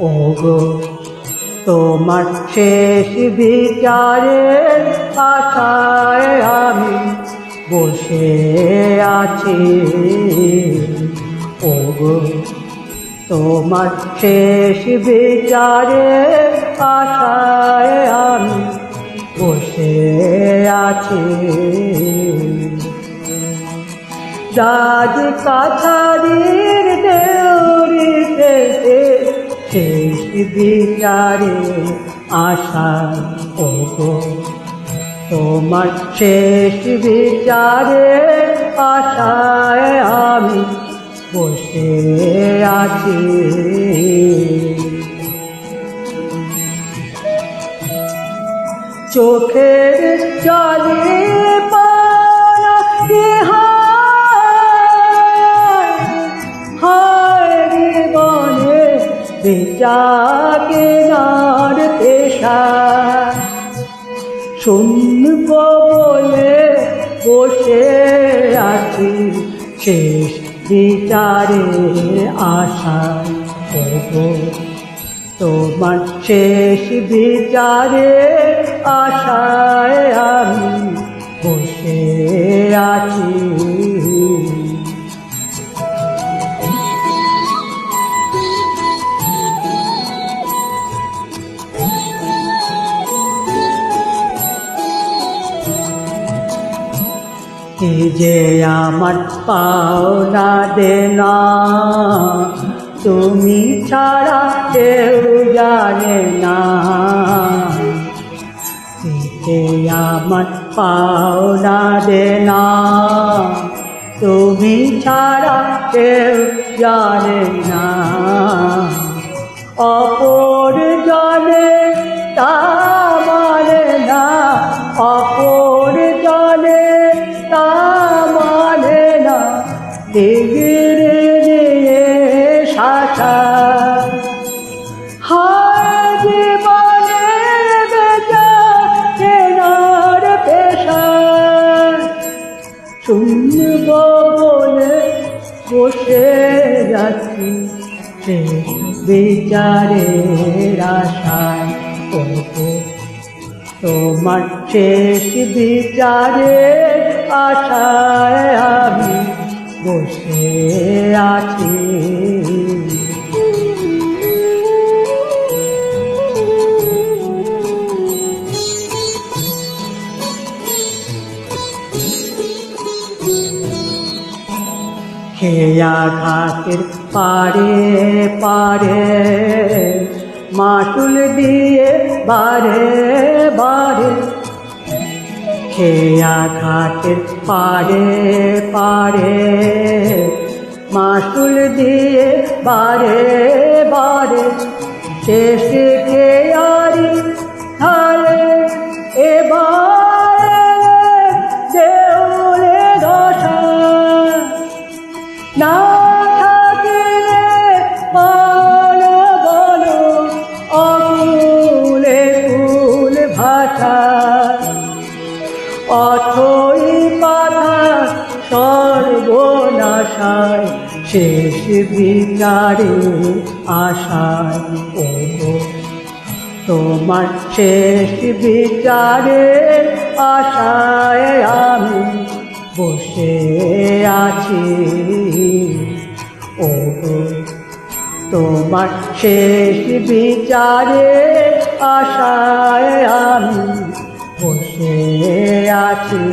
ওগো, তোমার শেষ বিচারের আশায় আমি বসে আছি। ওগো, তোমার শেষ বিচারের আশায় আমি বসে আছি। রাজ কাছারির দেউরিতে শেষ বিচারে আশা ওগো। তোমার শেষ বিচারে আশায় আমি বসে আছি। চোখের জলে পানা বেচাকে নার পেশা, শুনব বলে বসে আছি শেষ বিচারে আশা। তোমার শেষ বিচারে আশায় আমি বসে আছি। কি যে আমার পাওনা দেনা? তুমি ছাড়া কেউ জানে না। কি যে আমার পাওনা দেনা? তুমি ছাড়া কেউ জানে না। অপর জনে তা বেচা কেনার পেশা। শুনব বলে বসে যাচ্ছি সে বিচারের আশায়। তোমার শেষ বিচারে আশায় আমি বসে আছি। খেয়া ঘাটের পারে পারে মাটুল দিয়ে বারে। খেয়া ঘাটের পারে পারে মাসুল দিয়ে বারে বারে। শেষে খেয়ারি ধারে এবার সর্বনাশায়, শেষ বিচারে আশায়। তোমার শেষ বিচারে আশায় আমি বসে আছি। ও তোমার শেষ বিচারে আশায় আমি বসে আছি।